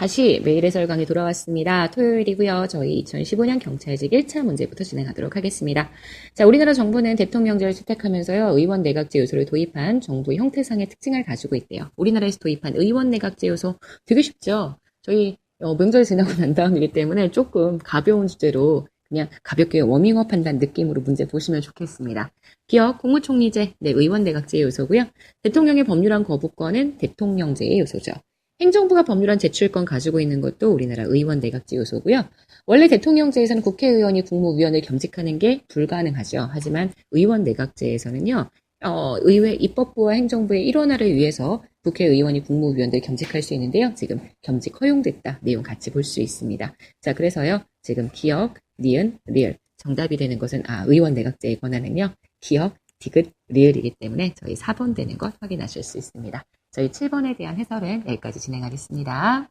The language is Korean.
다시 매일 해설 강의 돌아왔습니다. 토요일이고요. 저희 2015년 경찰직 1차 문제부터 진행하도록 하겠습니다. 자, 우리나라 정부는 대통령제를 채택하면서요. 의원 내각제 요소를 도입한 정부 형태상의 특징을 가지고 있대요. 우리나라에서 도입한 의원 내각제 요소 되게 쉽죠? 저희 어, 명절 지나고 난 다음이기 때문에 조금 가벼운 주제로 그냥 가볍게 워밍업 한다는 느낌으로 문제 보시면 좋겠습니다. 기업 국무총리제, 네, 의원 내각제의 요소고요. 대통령의 법률안 거부권은 대통령제의 요소죠. 행정부가 법률안 제출권 가지고 있는 것도 우리나라 의원 내각제 요소고요. 원래 대통령제에서는 국회의원이 국무위원을 겸직하는 게 불가능하죠. 하지만 의원 내각제에서는요. 어, 의회 입법부와 행정부의 일원화를 위해서 국회의원이 국무위원들 겸직할 수 있는데요. 지금 겸직 허용됐다. 내용 같이 볼 수 있습니다. 자, 그래서요. 지금 기억, 니은, 리을. 정답이 되는 것은 아, 의원 내각제의 권한은요. 기억, 디귿, 리을이기 때문에 저희 4번 되는 것 확인하실 수 있습니다. 저희 7번에 대한 해설은 여기까지 진행하겠습니다.